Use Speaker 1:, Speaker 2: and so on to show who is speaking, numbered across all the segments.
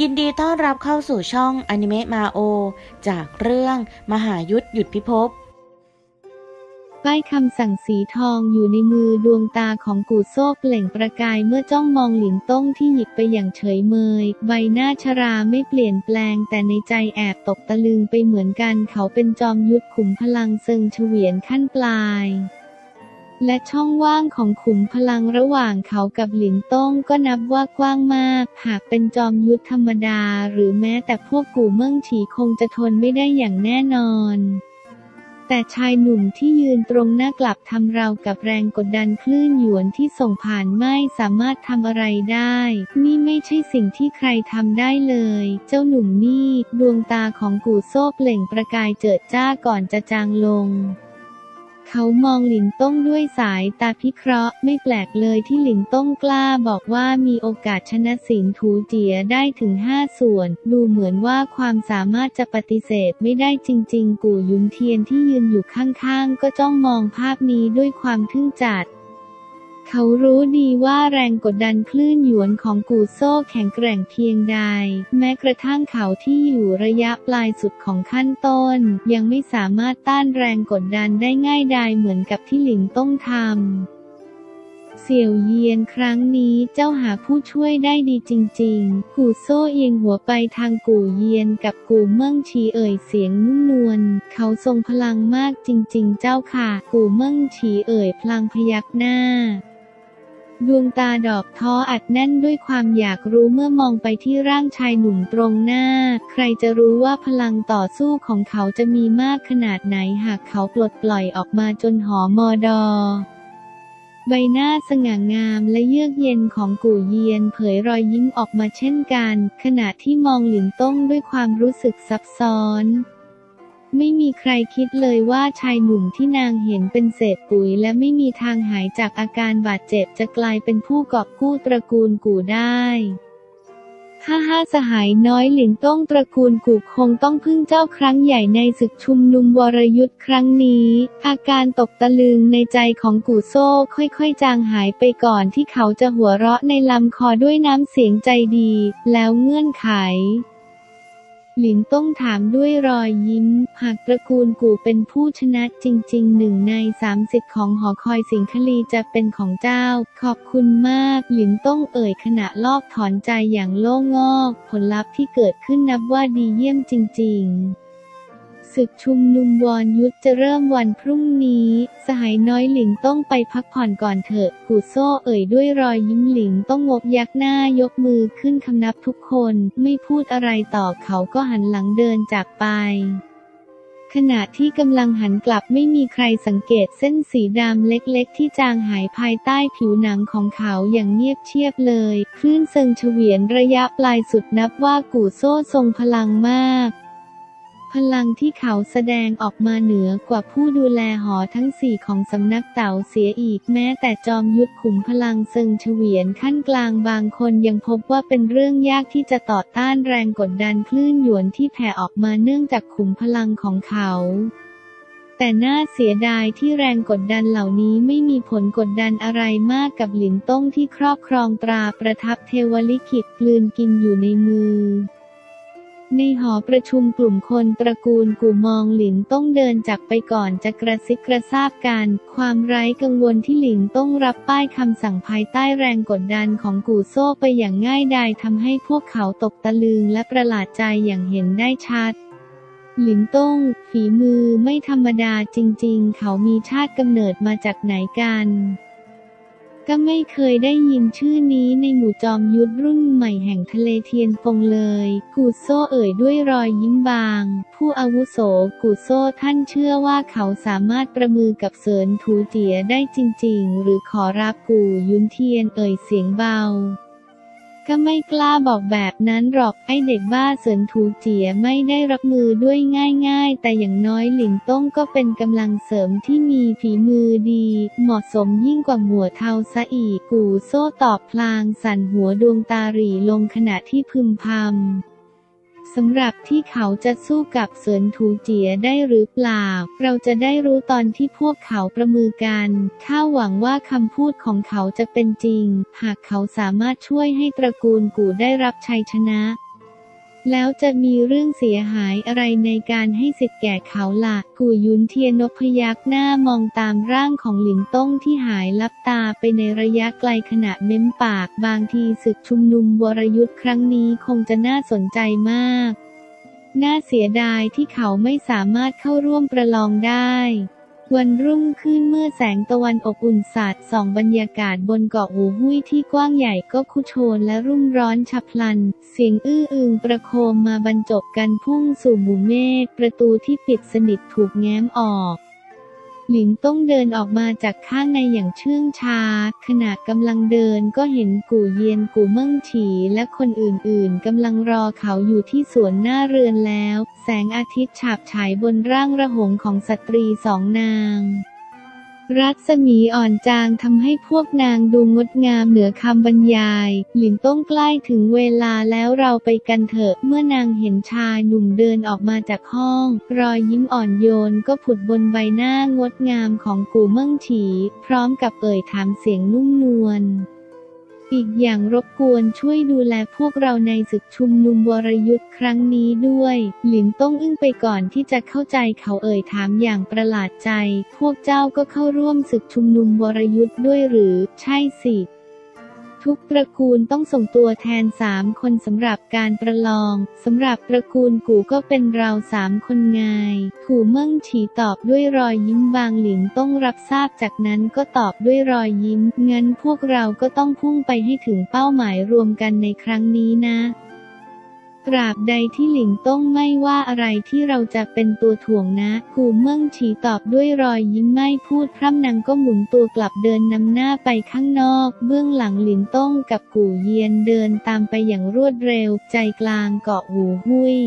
Speaker 1: ยินดีต้อนรับเข้าสู่ช่องอนิเมะมาโอ จากเรื่องมหายุทธหยุดพิภพ
Speaker 2: ป้ายคำสั่งสีทองอยู่ในมือดวงตาของกูโซเปล่งประกายเมื่อจ้องมองหลินต้งที่หยิบไปอย่างเฉยเมย ใบหน้าชราไม่เปลี่ยนแปลง แต่ในใจแอบตกตะลึงไปเหมือนกันเขาเป็นจอมยุทธขุมพลังเซิงเฉวียนขั้นปลาย และช่องว่างของขุมพลังระหว่างเขากับหลินต้งก็นับว่ากว้างมาก หากเป็นจอมยุทธธรรมดา หรือแม้แต่พวกกูเมิ่งฉีคงจะทนไม่ได้อย่างแน่นอน แต่ชายหนุ่มที่ยืนตรงหน้ากลับทำราวกับแรงกดดันคลื่นหยวนที่ส่งผ่านไม่สามารถทำอะไรได้ นี่ไม่ใช่สิ่งที่ใครทำได้เลย เจ้าหนุ่มนี่ ดวงตาของกูโซ่เปล่งประกายเจิดจ้าก่อนจะจางลง เขามองหลินต้งด้วยสายตาพิเคราะห์ ไม่แปลกเลยที่หลินต้งกล้าบอกว่ามีโอกาสชนะสิงถูเจียได้ถึงห้าส่วน ดูเหมือนว่าความสามารถจะปฏิเสธไม่ได้จริง ๆ กู่ยุนเทียนที่ยืนอยู่ข้างๆ ก็จ้องมองภาพนี้ด้วยความทึ่งจัด เขารู้ดีว่าแรงกดดันคลื่นหยวนของกูโซ่แข็งแกร่งเพียงใด แม้กระทั่งเขาที่อยู่ระยะปลายสุดของขั้นต้น ยังไม่สามารถต้านแรงกดดันได้ง่ายดายเหมือนกับที่หลินต้องทำเสี่ยวเยียนครั้งนี้เจ้าหาผู้ช่วยได้ดีจริงๆ กูโซ่เอียงหัวไปทางกูเยียนกับกูเมิ่งชีเอ่ยเสียงนุ่มนวล เขาทรงพลังมากจริงๆ เจ้าค่ะ กูเมิ่งชีเอ่ยพลางพยักหน้า ดวงตาดอกท้ออัดแน่นด้วยความอยากรู้เมื่อมองไปที่ร่างชายหนุ่มตรงหน้า ใครจะรู้ว่าพลังต่อสู้ของเขาจะมีมากขนาดไหนหากเขาปลดปล่อยออกมาจนหอมอดอ ใบหน้าสง่างามและเยือกเย็นของกู่เยียนเผยรอยยิ้มออกมาเช่นกัน ขณะที่มองหลินต้งด้วยความรู้สึกซับซ้อน ไม่มีใครคิดเลยว่าชายหนุ่มที่นางเห็นเป็นเศษปุ๋ย และไม่มีทางหายจากอาการบาดเจ็บจะกลายเป็นผู้กอบกู้ตระกูลกู่ได้ห้าห้าสหายน้อยหลินต้องตระกูลกูคงต้องพึ่งเจ้าครั้งใหญ่ในศึกชุมนุมวรยุทธ์ครั้งนี้ อาการตกตะลึงในใจของกูโซ่ค่อยๆ จางหายไปก่อนที่เขาจะหัวเราะในลำคอด้วยน้ำเสียงใจดี แล้วเงื่อนไข หลินต้องถามด้วยรอยยิ้ม หากตระกูลกู่เป็นผู้ชนะจริงๆหนึ่งในสามสิทธิ์ของหอคอยสิงคลีจะเป็นของเจ้า ขอบคุณมาก หลินต้องเอ่ยขณะลอกถอนใจอย่างโล่งอก ผลลัพธ์ที่เกิดขึ้นนับว่าดีเยี่ยมจริง ๆ ศึกชุมนุมวอนยุทธจะเริ่มวันพรุ่งนี้ สหายน้อยหลิงต้องไปพักผ่อนก่อนเถอะกูโซ่เอ่ยด้วยรอยยิ้มหลิงต้องงบยักหน้ายกมือขึ้นคำนับทุกคน ไม่พูดอะไรต่อเขาก็หันหลังเดินจากไปขณะที่กำลังหันกลับไม่มีใครสังเกตเส้นสีดำเล็กๆ ที่จางหายภายใต้ผิวหนังของเขาอย่างเงียบเชียบเลยคลื่นเซิงเฉวียนระยะปลายสุดนับว่ากู่โซ่ทรงพลังมาก พลังที่เขาแสดงออกมาเหนือกว่าผู้ดูแลหอทั้งสี่ของสำนักเต่าเสียอีกแม้แต่จอมยุทธขุมพลังเซิงเฉวียนขั้นกลางบางคนยังพบว่าเป็นเรื่องยากที่จะต่อต้านแรงกดดันคลื่นหยวนที่แผ่ออกมาเนื่องจากขุมพลังของเขาแต่น่าเสียดายที่แรงกดดันเหล่านี้ไม่มีผลกดดันอะไรมากกับหลินต้งที่ครอบครองตราประทับเทวลิขิตกลืนกินอยู่ในมือ ในหอประชุมกลุ่มคนตระกูลกูมองหลินต้องเดินจากไปก่อนจะกระซิบกระซาบกัน ความไร้กังวลที่หลินต้องรับป้ายคำสั่งภายใต้แรงกดดันของกูโซ่ไปอย่างง่ายดายทำให้พวกเขาตกตะลึงและประหลาดใจอย่างเห็นได้ชัดหลินต้ง ฝีมือไม่ธรรมดาจริงๆ เขามีชาติกำเนิดมาจากไหนกัน ก็ไม่เคยได้ยินชื่อนี้ในหมู่จอมยุทธรุ่นใหม่แห่งทะเลเทียนฟงเลย กูโซ่เอ่ยด้วยรอยยิ้มบาง ผู้อาวุโสกูโซ่ท่านเชื่อว่าเขาสามารถประมือกับเสินถูเจียได้จริง ๆ หรือขอรับกูยุนเทียนเอ่ยเสียงเบา ก็ไม่กล้าบอกแบบนั้นหรอกไอเด็กบ้าเสินถูเจียไม่ได้รับมือด้วยง่ายๆ แต่อย่างน้อยหลินต้งก็เป็นกำลังเสริมที่มีฝีมือดี เหมาะสมยิ่งกว่าหมัวเทาซะอีกกูโซ่ตอบพลางสั่นหัวดวงตาหรี่ลงขณะที่พึมพำ สำหรับที่เขาจะสู้กับเสินถูเจียได้หรือเปล่า เราจะได้รู้ตอนที่พวกเขาประมือกันข้าหวังว่าคำพูดของเขาจะเป็นจริง หากเขาสามารถช่วยให้ตระกูลกูได้รับชัยชนะ แล้วจะมีเรื่องเสียหายอะไรในการให้สิทธิ์แก่เขาละ่ะ กูยุนเทียนนพยักหน้ามองตามร่างของหลินต้งที่หายลับตาไปในระยะไกลขณะเม้มปาก บางทีศึกชุมนุมวรยุทธ์ครั้งนี้คงจะน่าสนใจมาก น่าเสียดายที่เขาไม่สามารถเข้าร่วมประลองได้ วันรุ่งขึ้นเมื่อแสงตะวันอบอุ่นสาดส่องบรรยากาศบนเกาะหูหุ้ยที่กว้างใหญ่ก็คุโชนและรุ่มร้อนฉับพลัน เสียงอื้ออึงประโคมมาบรรจบกันพุ่งสู่หมู่เมฆประตูที่ปิดสนิทถูกแง้มออก หลินต้องเดินออกมาจากข้างในอย่างเชื่องช้าขณะกำลังเดินก็เห็นกู่เยียนกู่เมิ่งฉีและคนอื่นๆกำลังรอเขาอยู่ที่สวนหน้าเรือนแล้ว แสงอาทิตย์ฉาบฉายบนร่างระหงของสตรีสองนาง รัศมีอ่อนจางทำให้พวกนางดูงดงามเหนือคำบรรยาย หลินต้องใกล้ถึงเวลาแล้วเราไปกันเถอะ เมื่อนางเห็นชายหนุ่มเดินออกมาจากห้อง รอยยิ้มอ่อนโยนก็ผุดบนใบหน้างดงามของกูเมิ่งฉี พร้อมกับเอ่ยถามเสียงนุ่มนวล อีกอย่างรบกวนช่วยดูแลพวกเราในศึกชุมนุมวรยุทธ์ครั้งนี้ด้วย หลินต้องอึ้งไปก่อนที่จะเข้าใจเขาเอ่ยถามอย่างประหลาดใจ พวกเจ้าก็เข้าร่วมศึกชุมนุมวรยุทธ์ด้วยหรือ ใช่สิ ทุกตระกูลต้องส่งตัวแทนสามคนสำหรับการประลองสำหรับตระกูลกูก็เป็นเราสามคนไงถูเมิ่งฉีตอบด้วยรอยยิ้มบางหลินต้องรับทราบจากนั้นก็ตอบด้วยรอยยิ้มงั้นพวกเราก็ต้องพุ่งไปให้ถึงเป้าหมายรวมกันในครั้งนี้นะ ตราบใดที่หลิงต้องไม่ว่าอะไรที่เราจะเป็นตัวถ่วงนะ กูเมื่งฉีตอบด้วยรอยยิ้มไม่พูดพร่ำนางก็หมุนตัวกลับเดินนำหน้าไปข้างนอก เบื้องหลังหลินต้องกับกู่เยียนเดินตามไปอย่างรวดเร็ว ใจกลางเกาะหูหุ้ย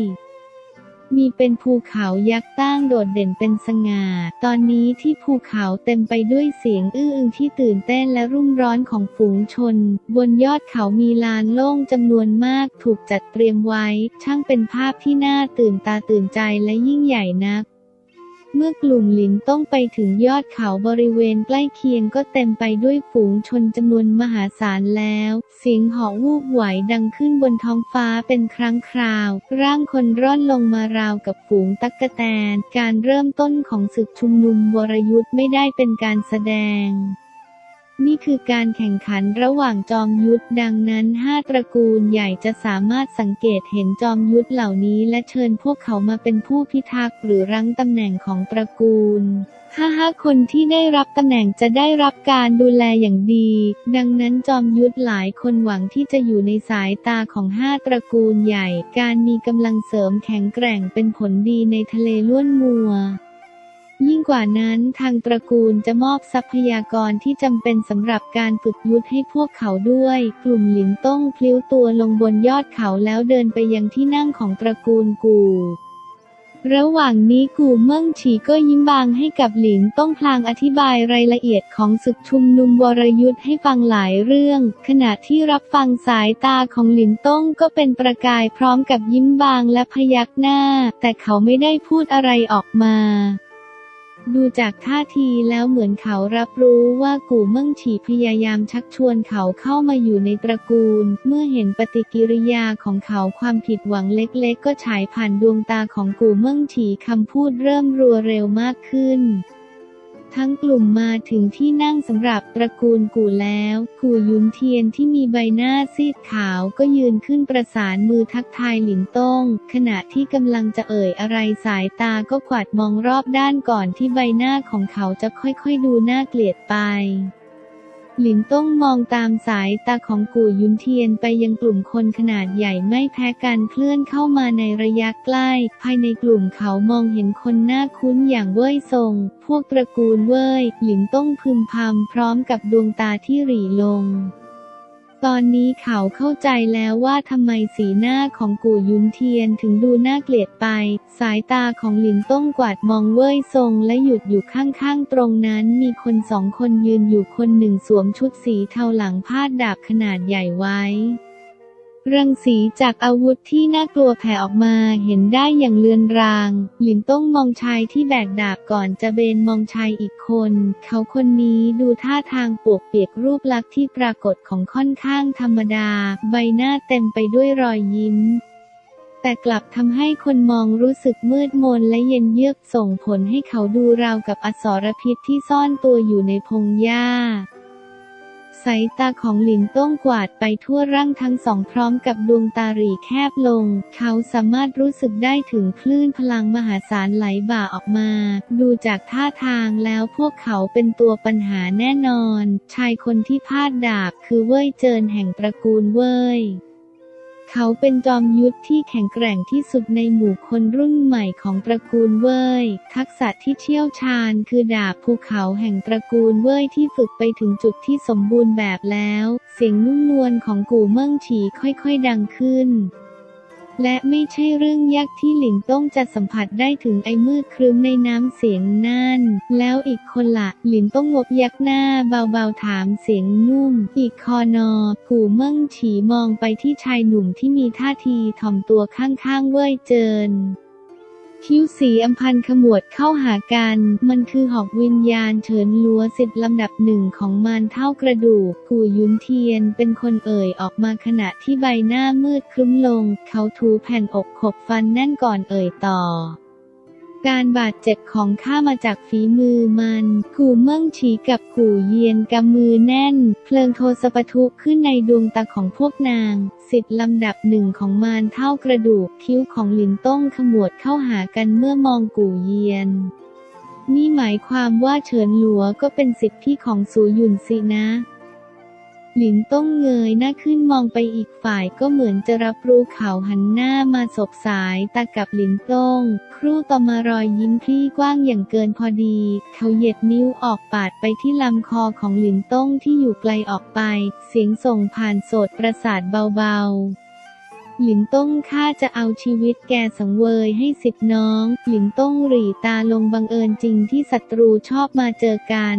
Speaker 2: มีเป็นภูเขายักษ์ตั้งโดดเด่นเป็นสง่า ตอนนี้ที่ภูเขาเต็มไปด้วยเสียงอื้ออึงที่ตื่นเต้นและรุ่มร้อนของฝูงชน บนยอดเขามีลานโล่งจำนวนมากถูกจัดเตรียมไว้ ช่างเป็นภาพที่น่าตื่นตาตื่นใจและยิ่งใหญ่นัก เมื่อกลุ่มหลินต้องไปถึงยอดเขาบริเวณใกล้เคียงก็เต็มไปด้วยฝูงชนจำนวนมหาศาลแล้ว เสียงเหาะวูบไหวดังขึ้นบนท้องฟ้าเป็นครั้งคราว ร่างคนร่อนลงมาราวกับฝูงตักกแตน การเริ่มต้นของศึกชุมนุมวรยุทธ์ไม่ได้เป็นการแสดง นี่คือการแข่งขันระหว่างจอมยุทธดังนั้นห้าตระกูลใหญ่จะสามารถสังเกตเห็นจอมยุทธเหล่านี้ และเชิญพวกเขามาเป็นผู้พิทักษ์หรือรั้งตำแหน่งของตระกูลห้าห้าคนที่ได้รับตำแหน่งจะได้รับการดูแลอย่างดี ดังนั้นจอมยุทธหลายคนหวังที่จะอยู่ในสายตาของห้าตระกูลใหญ่ การมีกำลังเสริมแข็งแกร่งเป็นผลดีในทะเลล้วนมัว ยิ่งกว่านั้นทางตระกูลจะมอบทรัพยากรที่จำเป็นสำหรับการฝึกยุทธให้พวกเขาด้วย กลุ่มหลินต้องพลิ้วตัวลงบนยอดเขาแล้วเดินไปยังที่นั่งของตระกูลกู ระหว่างนี้กูเมิ่งฉีก็ยิ้มบางให้กับหลินต้องพลางอธิบายรายละเอียดของศึกชุมนุมวรยุทธ์ให้ฟังหลายเรื่อง ขณะที่รับฟังสายตาของหลินต้องก็เป็นประกายพร้อมกับยิ้มบางและพยักหน้า แต่เขาไม่ได้พูดอะไรออกมา ดูจากท่าทีแล้วเหมือนเขารับรู้ว่ากู่เมิ่งฉีพยายามชักชวนเขาเข้ามาอยู่ในตระกูล เมื่อเห็นปฏิกิริยาของเขาความผิดหวังเล็กๆ ก็ฉายผ่านดวงตาของกู่เมิ่งฉีคำพูดเริ่มรัวเร็วมากขึ้น ทั้งกลุ่มมาถึงที่นั่งสำหรับตระกูลกู่แล้ว กู่ยุนเทียนที่มีใบหน้าซีดขาวก็ยืนขึ้นประสานมือทักทายหลินต้ง ขณะที่กำลังจะเอ่ยอะไรสายตาก็ขวาดมองรอบด้านก่อนที่ใบหน้าของเขาจะค่อยๆดูน่าเกลียดไป หลินต้องมองตามสายตาของกู่ยุนเทียนไปยังกลุ่มคนขนาดใหญ่ไม่แพ้กันเคลื่อนเข้ามาในระยะใกล้ ภายในกลุ่มเขามองเห็นคนหน้าคุ้นอย่างเว่ยซงพวกตระกูลเว่ยหลินต้องพึมพำพร้อมกับดวงตาที่หรี่ลง ตอนนี้เขาเข้าใจแล้วว่าทำไมสีหน้าของกู่ยุนเทียนถึงดูน่าเกลียดไป สายตาของหลินต้องกวาดมองเว่ยทรงและหยุดอยู่ข้างๆตรงนั้น มีคนสองคนยืนอยู่คนหนึ่งสวมชุดสีเทาหลังพาดดาบขนาดใหญ่ไว้ รังสีจากอาวุธที่น่ากลัวแผ่ออกมาเห็นได้อย่างเลือนราง หลินต้องมองชายที่แบกดาบก่อนจะเบนมองชายอีกคน เขาคนนี้ดูท่าทางปวกเปียกรูปลักษณ์ที่ปรากฏของค่อนข้างธรรมดา ใบหน้าเต็มไปด้วยรอยยิ้ม แต่กลับทำให้คนมองรู้สึกมืดมนและเย็นเยือกส่งผลให้เขาดูราวกับอสรพิษที่ซ่อนตัวอยู่ในพงหญ้า สายตาของหลินต้องกวาดไปทั่วร่างทั้งสองพร้อมกับดวงตาหรีแคบลง เขาสามารถรู้สึกได้ถึงคลื่นพลังมหาศาลไหลบ่าออกมา ดูจากท่าทางแล้วพวกเขาเป็นตัวปัญหาแน่นอน ชายคนที่พาดดาบคือเว่ยเจินแห่งตระกูลเว่ย เขาเป็นจอมยุทธที่แข็งแกร่งที่สุดในหมู่คนรุ่นใหม่ของตระกูลเว่ย ทักษะที่เชี่ยวชาญคือดาบภูเขาแห่งตระกูลเว่ยที่ฝึกไปถึงจุดที่สมบูรณ์แบบแล้ว เสียงนุ่มนวลของกู่เมิ่งฉีค่อยๆดังขึ้น และไม่ใช่เรื่องยากที่หลินต้องจะสัมผัสได้ถึงไอ้มืดครึ้มในน้ำเสียงนั่น แล้วอีกคนละหลินต้องงบยักหน้าเบาๆถามเสียงนุ่ม อีกคอนอกูเมิ่งฉีมองไปที่ชายหนุ่มที่มีท่าทีถ่อมตัวข้างๆเว่ยเจิน คิ้วสีอัมพันขมวดเข้าหากัน มันคือหอกวิญญาณเฉินลัวสิทธิ์ลำดับหนึ่งของมารเท่ากระดูก กูยุนเทียนเป็นคนเอ่ยออกมาขณะที่ใบหน้ามืดคลุ้มลง เขาถูแผ่นอกขบฟันแน่นก่อนเอ่ยต่อ การบาดเจ็บของข้ามาจากฝีมือมัน กู่เมิ่งฉีกับกู่เยียนกำมือแน่น เพลิงโทสะปะทุขึ้นในดวงตาของพวกนาง สิทธิ์ลำดับหนึ่งของมารเท่ากระดูกคิ้วของหลินต้งขมวดเข้าหากันเมื่อมองกู่เยียนนี่หมายความว่าเฉินหลัวก็เป็นสิทธิพี่ของสูหยุนสินะ หลินต้องเงยหน้าขึ้นมองไปอีกฝ่ายก็เหมือนจะรับรู้เขาหันหน้ามาสบสายตากับหลินต้ง ครู่ต่อมารอยยิ้มพรี่กว้างอย่างเกินพอดี เขาเหยียดนิ้วออกปาดไปที่ลำคอของหลินต้งที่อยู่ไกลออกไป เสียงส่งผ่านโสดประสาทเบาๆหลินต้งข้าจะเอาชีวิตแกสังเวยให้สิทธิน้อง หลินต้งหรีตาลงบังเอิญจริงที่ศัตรูชอบมาเจอกัน